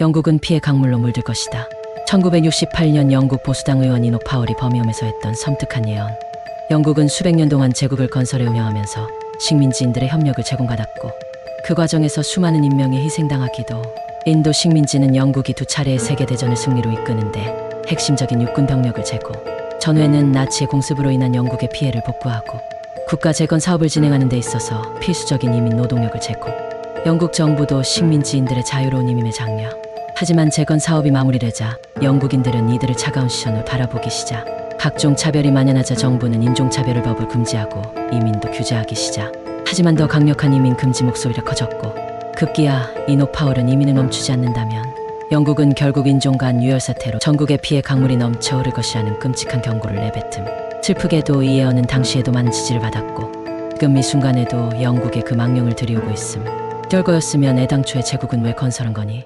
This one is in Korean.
영국은 피해 강물로 물들 것이다. 1968년 영국 보수당 의원 이노 파월이 범위험에서 했던 섬뜩한 예언. 영국은 수백 년 동안 제국을 건설해 운영하면서 식민지인들의 협력을 제공받았고 그 과정에서 수많은 인명이 희생당하기도 인도 식민지는 영국이 두 차례의 세계대전을 승리로 이끄는데 핵심적인 육군 병력을 제고 전후에는 나치의 공습으로 인한 영국의 피해를 복구하고 국가 재건 사업을 진행하는 데 있어서 필수적인 이민 노동력을 제고 영국 정부도 식민지인들의 자유로운 이민을 장려 하지만 재건 사업이 마무리되자 영국인들은 이들을 차가운 시선으로 바라보기 시작 각종 차별이 만연하자 정부는 인종차별을 법을 금지하고 이민도 규제하기 시작 하지만 더 강력한 이민 금지 목소리가 커졌고 급기야 이노 파월은 이민을 멈추지 않는다면 영국은 결국 인종 간 유혈 사태로 전국의 피해 강물이 넘쳐 흐를 것이라는 끔찍한 경고를 내뱉음. 슬프게도 이 예언은 당시에도 많은 지지를 받았고 지금 이 순간에도 영국의 그 망령을 들이오고 있음. 결거였으면 애당초에 제국은 왜 건설한 거니?